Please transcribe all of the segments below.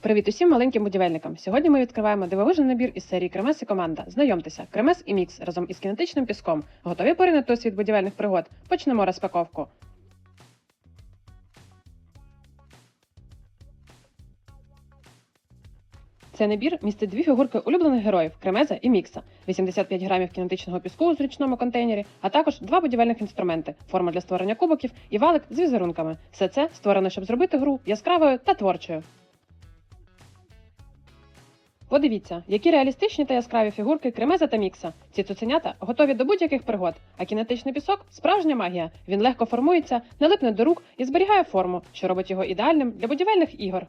Привіт усім маленьким будівельникам. Сьогодні ми відкриваємо дивовижний набір із серії Кремес і команда. Знайомтеся, Кремес і Мікс разом із кінетичним піском. Готові поринути у світ будівельних пригод? Почнемо розпаковку. Цей набір містить дві фігурки улюблених героїв Кремеза і Мікса, 85 грамів кінетичного піску у зручному контейнері, а також два будівельних інструменти, форма для створення кубиків і валик з візерунками. Все це створено, щоб зробити гру яскравою та творчою. Подивіться, які реалістичні та яскраві фігурки Кремеза та Мікса. Ці цуценята готові до будь-яких пригод, а кінетичний пісок справжня магія. Він легко формується, не липне до рук і зберігає форму, що робить його ідеальним для будівельних ігор.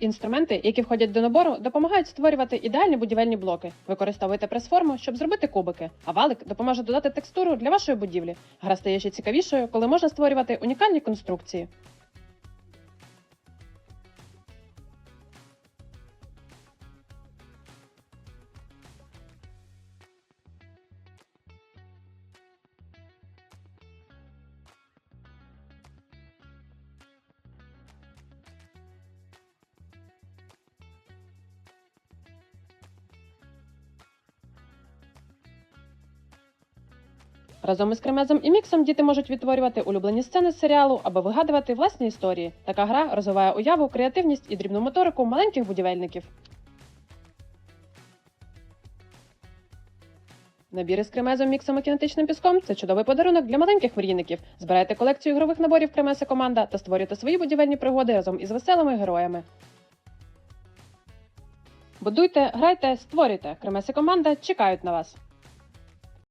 Інструменти, які входять до набору, допомагають створювати ідеальні будівельні блоки. Використовуйте прес-форму, щоб зробити кубики, а валик допоможе додати текстуру для вашої будівлі. Гра стає ще цікавішою, коли можна створювати унікальні конструкції. Разом із кремезом і міксом діти можуть відтворювати улюблені сцени з серіалу або вигадувати власні історії. Така гра розвиває уяву, креативність і дрібну моторику маленьких будівельників. Набір із кремезом, міксом і кінетичним піском це чудовий подарунок для маленьких мрійників. Збирайте колекцію ігрових наборів Кремеса команда та створюйте свої будівельні пригоди разом із веселими героями. Будуйте, грайте, створюйте. Кремеса команда чекають на вас.